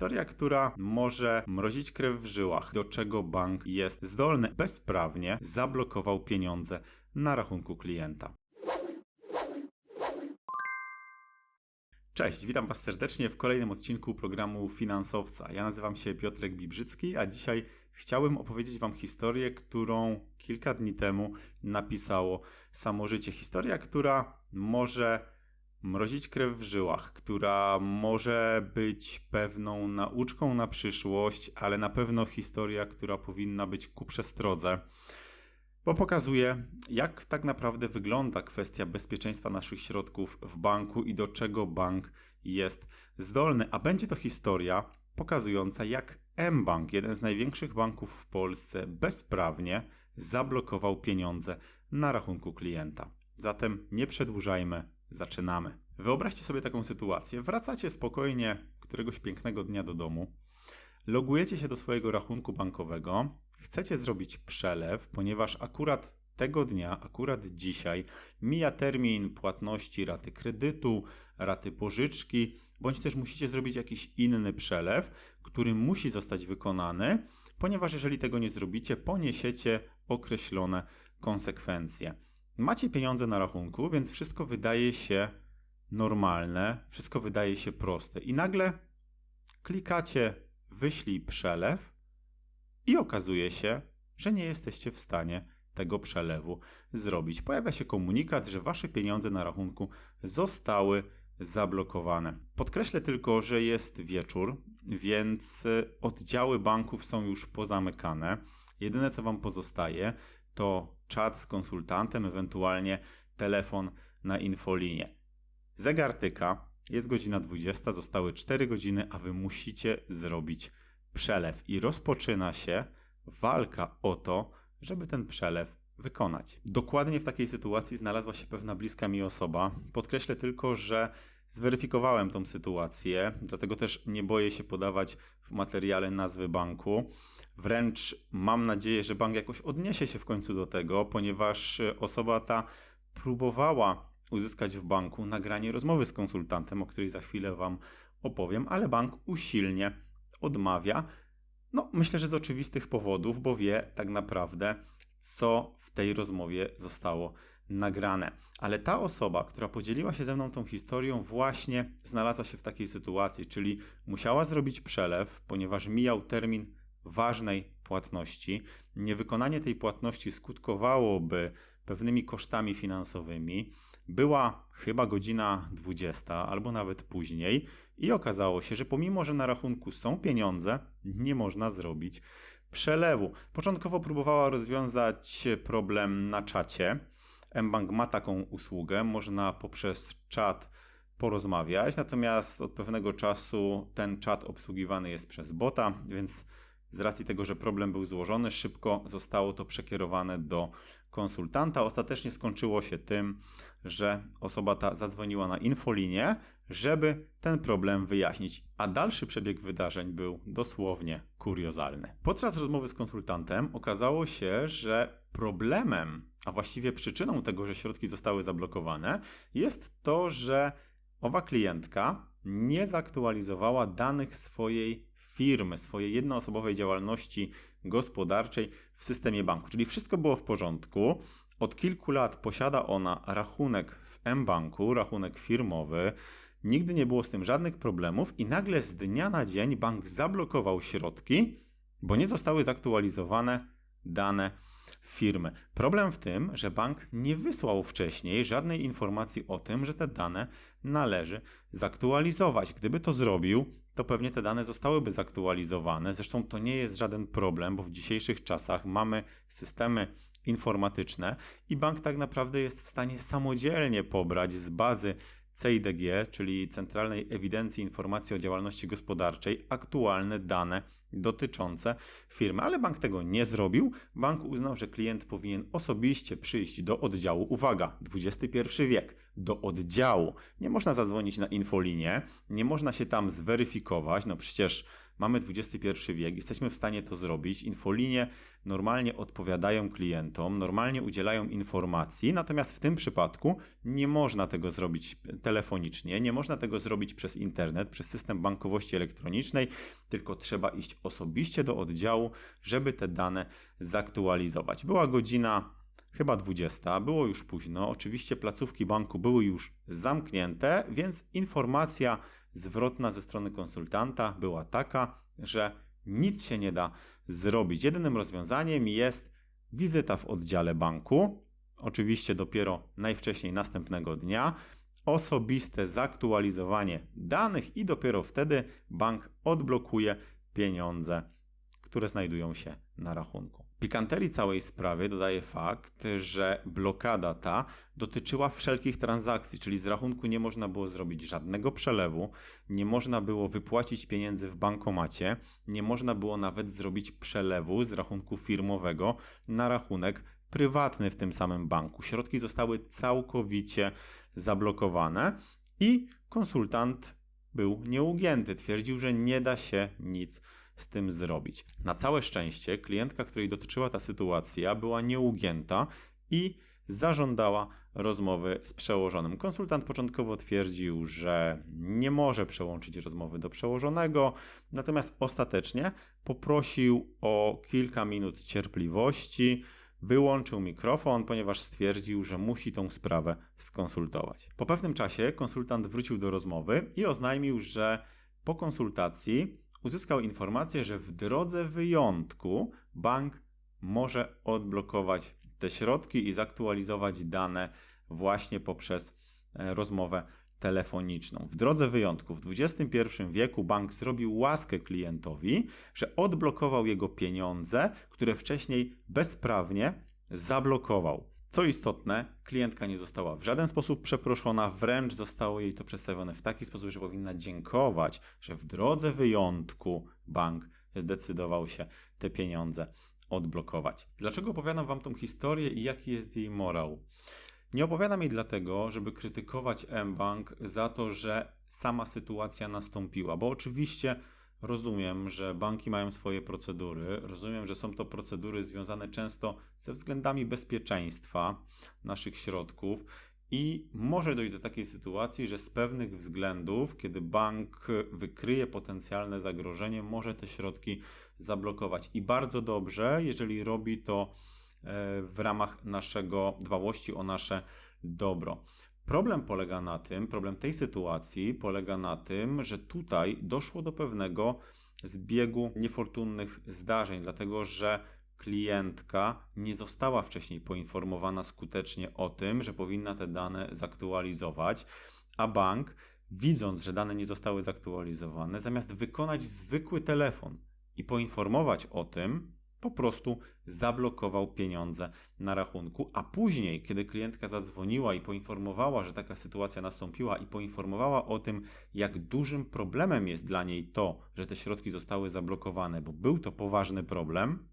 Historia, która może mrozić krew w żyłach, do czego bank jest zdolny bezprawnie zablokował pieniądze na rachunku klienta. Cześć, witam Was serdecznie w kolejnym odcinku programu Finansowca. Ja nazywam się Piotrek Bibrzycki, a dzisiaj chciałbym opowiedzieć Wam historię, którą kilka dni temu napisało samo życie. Historia, która może mrozić krew w żyłach, która może być pewną nauczką na przyszłość, ale na pewno historia, która powinna być ku przestrodze bo pokazuje, jak tak naprawdę wygląda kwestia bezpieczeństwa naszych środków w banku i do czego bank jest zdolny. A będzie to historia pokazująca, jak mBank, jeden z największych banków w Polsce, bezprawnie zablokował pieniądze na rachunku klienta. Zatem nie przedłużajmy, zaczynamy. Wyobraźcie sobie taką sytuację. Wracacie spokojnie któregoś pięknego dnia do domu, logujecie się do swojego rachunku bankowego, chcecie zrobić przelew, ponieważ akurat tego dnia, akurat dzisiaj mija termin płatności raty kredytu, raty pożyczki, bądź też musicie zrobić jakiś inny przelew, który musi zostać wykonany, ponieważ jeżeli tego nie zrobicie, poniesiecie określone konsekwencje. Macie pieniądze na rachunku, więc wszystko wydaje się normalne, wszystko wydaje się proste. I nagle klikacie wyślij przelew i okazuje się, że nie jesteście w stanie tego przelewu zrobić. Pojawia się komunikat, że wasze pieniądze na rachunku zostały zablokowane. Podkreślę tylko, że jest wieczór, więc oddziały banków są już pozamykane. Jedyne co wam pozostaje to czat z konsultantem, ewentualnie telefon na infolinię. Zegar tyka, jest godzina 20, zostały 4 godziny, a wy musicie zrobić przelew i rozpoczyna się walka o to, żeby ten przelew wykonać. Dokładnie w takiej sytuacji znalazła się pewna bliska mi osoba. Podkreślę tylko, że zweryfikowałem tą sytuację, dlatego też nie boję się podawać w materiale nazwy banku. Wręcz mam nadzieję, że bank jakoś odniesie się w końcu do tego, ponieważ osoba ta próbowała uzyskać w banku nagranie rozmowy z konsultantem, o której za chwilę Wam opowiem, ale bank usilnie odmawia. No, myślę, że z oczywistych powodów, bo wie tak naprawdę, co w tej rozmowie zostało nagrane. Ale ta osoba, która podzieliła się ze mną tą historią, właśnie znalazła się w takiej sytuacji, czyli musiała zrobić przelew, ponieważ mijał termin ważnej płatności. Niewykonanie tej płatności skutkowałoby pewnymi kosztami finansowymi. Była chyba godzina 20 albo nawet później i okazało się, że pomimo, że na rachunku są pieniądze, nie można zrobić przelewu. Początkowo próbowała rozwiązać problem na czacie. mBank ma taką usługę, można poprzez czat porozmawiać, natomiast od pewnego czasu ten czat obsługiwany jest przez bota, więc z racji tego, że problem był złożony, szybko zostało to przekierowane do konsultanta. Ostatecznie skończyło się tym, że osoba ta zadzwoniła na infolinię, żeby ten problem wyjaśnić, a dalszy przebieg wydarzeń był dosłownie kuriozalny. Podczas rozmowy z konsultantem okazało się, że problemem, a właściwie przyczyną tego, że środki zostały zablokowane, jest to, że owa klientka nie zaktualizowała danych swojej firmy, swojej jednoosobowej działalności gospodarczej w systemie banku. Czyli wszystko było w porządku. Od kilku lat posiada ona rachunek w mBanku, rachunek firmowy. Nigdy nie było z tym żadnych problemów i nagle z dnia na dzień bank zablokował środki, bo nie zostały zaktualizowane dane firmy. Problem w tym, że bank nie wysłał wcześniej żadnej informacji o tym, że te dane należy zaktualizować. Gdyby to zrobił, to pewnie te dane zostałyby zaktualizowane. Zresztą to nie jest żaden problem, bo w dzisiejszych czasach mamy systemy informatyczne i bank tak naprawdę jest w stanie samodzielnie pobrać z bazy CIDG, czyli Centralnej Ewidencji Informacji o Działalności Gospodarczej, aktualne dane dotyczące firmy. Ale bank tego nie zrobił. Bank uznał, że klient powinien osobiście przyjść do oddziału. Uwaga, XXI wiek, do oddziału. Nie można zadzwonić na infolinię, nie można się tam zweryfikować. No przecież mamy XXI wiek, jesteśmy w stanie to zrobić. Infolinie normalnie odpowiadają klientom, normalnie udzielają informacji, natomiast w tym przypadku nie można tego zrobić telefonicznie, nie można tego zrobić przez internet, przez system bankowości elektronicznej, tylko trzeba iść osobiście do oddziału, żeby te dane zaktualizować. Była godzina chyba 20, było już późno. Oczywiście placówki banku były już zamknięte, więc informacja zwrotna ze strony konsultanta była taka, że nic się nie da zrobić. Jedynym rozwiązaniem jest wizyta w oddziale banku, oczywiście dopiero najwcześniej następnego dnia, osobiste zaktualizowanie danych i dopiero wtedy bank odblokuje pieniądze, które znajdują się na rachunku. Pikanterii całej sprawy dodaje fakt, że blokada ta dotyczyła wszelkich transakcji, czyli z rachunku nie można było zrobić żadnego przelewu, nie można było wypłacić pieniędzy w bankomacie, nie można było nawet zrobić przelewu z rachunku firmowego na rachunek prywatny w tym samym banku. Środki zostały całkowicie zablokowane i konsultant był nieugięty. Twierdził, że nie da się nic z tym zrobić. Na całe szczęście klientka, której dotyczyła ta sytuacja, była nieugięta i zażądała rozmowy z przełożonym. Konsultant początkowo twierdził, że nie może przełączyć rozmowy do przełożonego, natomiast ostatecznie poprosił o kilka minut cierpliwości. Wyłączył mikrofon, ponieważ stwierdził, że musi tą sprawę skonsultować. Po pewnym czasie konsultant wrócił do rozmowy i oznajmił, że po konsultacji uzyskał informację, że w drodze wyjątku bank może odblokować te środki i zaktualizować dane właśnie poprzez e, rozmowę telefoniczną. W drodze wyjątku w XXI wieku bank zrobił łaskę klientowi, że odblokował jego pieniądze, które wcześniej bezprawnie zablokował. Co istotne, klientka nie została w żaden sposób przeproszona, wręcz zostało jej to przedstawione w taki sposób, że powinna dziękować, że w drodze wyjątku bank zdecydował się te pieniądze odblokować. Dlaczego opowiadam Wam tą historię i jaki jest jej morał? Nie opowiadam jej dlatego, żeby krytykować mBank za to, że sama sytuacja nastąpiła, bo oczywiście Rozumiem, że banki mają swoje procedury. Rozumiem, że są to procedury związane często ze względami bezpieczeństwa naszych środków i może dojść do takiej sytuacji, że z pewnych względów, kiedy bank wykryje potencjalne zagrożenie, może te środki zablokować. I bardzo dobrze, jeżeli robi to e, w ramach naszego dbałości o nasze dobro. Problem polega na tym, problem tej sytuacji polega na tym, że tutaj doszło do pewnego zbiegu niefortunnych zdarzeń, dlatego że klientka nie została wcześniej poinformowana skutecznie o tym, że powinna te dane zaktualizować, a bank, widząc, że dane nie zostały zaktualizowane, zamiast wykonać zwykły telefon i poinformować o tym, po prostu zablokował pieniądze na rachunku, a później, kiedy klientka zadzwoniła i poinformowała, że taka sytuacja nastąpiła i poinformowała o tym, jak dużym problemem jest dla niej to, że te środki zostały zablokowane, bo był to poważny problem,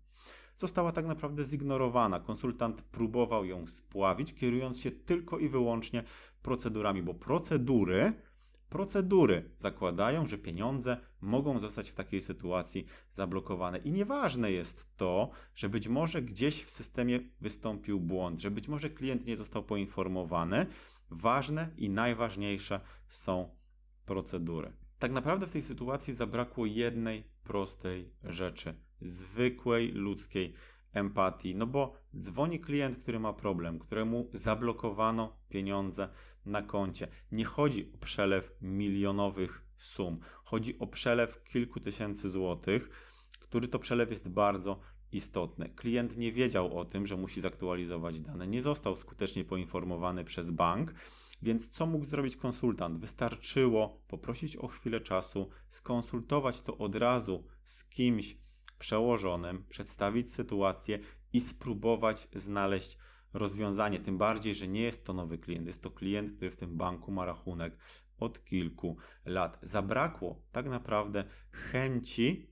została tak naprawdę zignorowana. Konsultant próbował ją spławić, kierując się tylko i wyłącznie procedurami, bo procedury Procedury zakładają, że pieniądze mogą zostać w takiej sytuacji zablokowane. I nieważne jest to, że być może gdzieś w systemie wystąpił błąd, że być może klient nie został poinformowany. Ważne i najważniejsze są procedury. Tak naprawdę w tej sytuacji zabrakło jednej prostej rzeczy zwykłej ludzkiej empatii, no bo dzwoni klient, który ma problem, któremu zablokowano pieniądze na koncie. Nie chodzi o przelew milionowych sum, chodzi o przelew kilku tysięcy złotych, który to przelew jest bardzo istotny. Klient nie wiedział o tym, że musi zaktualizować dane, nie został skutecznie poinformowany przez bank. Więc co mógł zrobić konsultant? Wystarczyło poprosić o chwilę czasu, skonsultować to od razu z kimś przełożonym, przedstawić sytuację i spróbować znaleźć rozwiązanie. Tym bardziej, że nie jest to nowy klient, jest to klient, który w tym banku ma rachunek od kilku lat. Zabrakło tak naprawdę chęci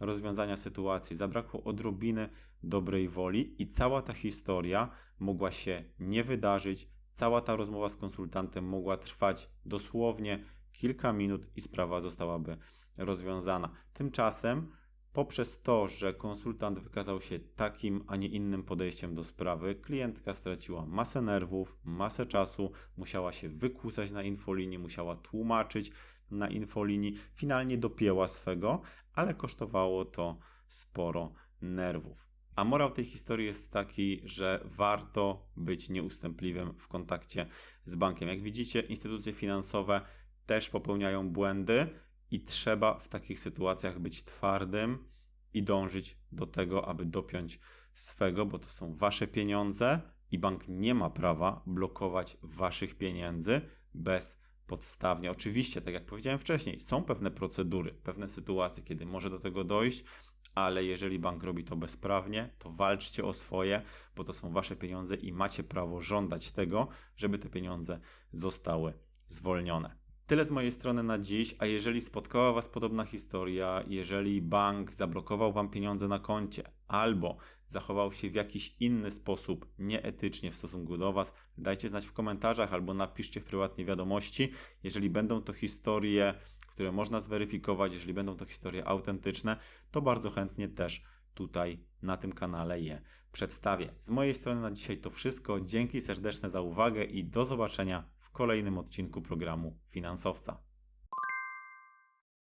rozwiązania sytuacji, zabrakło odrobiny dobrej woli i cała ta historia mogła się nie wydarzyć. Cała ta rozmowa z konsultantem mogła trwać dosłownie kilka minut i sprawa zostałaby rozwiązana. Tymczasem poprzez to, że konsultant wykazał się takim, a nie innym podejściem do sprawy, klientka straciła masę nerwów, masę czasu, musiała się wykłócać na infolinii, musiała tłumaczyć na infolinii, finalnie dopięła swego, ale kosztowało to sporo nerwów. A morał tej historii jest taki, że warto być nieustępliwym w kontakcie z bankiem. Jak widzicie, instytucje finansowe też popełniają błędy i trzeba w takich sytuacjach być twardym i dążyć do tego, aby dopiąć swego, bo to są wasze pieniądze i bank nie ma prawa blokować waszych pieniędzy bezpodstawnie. Oczywiście, tak jak powiedziałem wcześniej, są pewne procedury, pewne sytuacje, kiedy może do tego dojść, ale jeżeli bank robi to bezprawnie, to walczcie o swoje, bo to są wasze pieniądze i macie prawo żądać tego, żeby te pieniądze zostały zwolnione. Tyle z mojej strony na dziś, a jeżeli spotkała Was podobna historia, jeżeli bank zablokował Wam pieniądze na koncie albo zachował się w jakiś inny sposób nieetycznie w stosunku do Was, dajcie znać w komentarzach albo napiszcie w prywatnej wiadomości. Jeżeli będą to historie, które można zweryfikować, jeżeli będą to historie autentyczne, to bardzo chętnie też tutaj na tym kanale je przedstawię. Z mojej strony na dzisiaj to wszystko. Dzięki serdeczne za uwagę i do zobaczenia w kolejnym odcinku programu Finansowca.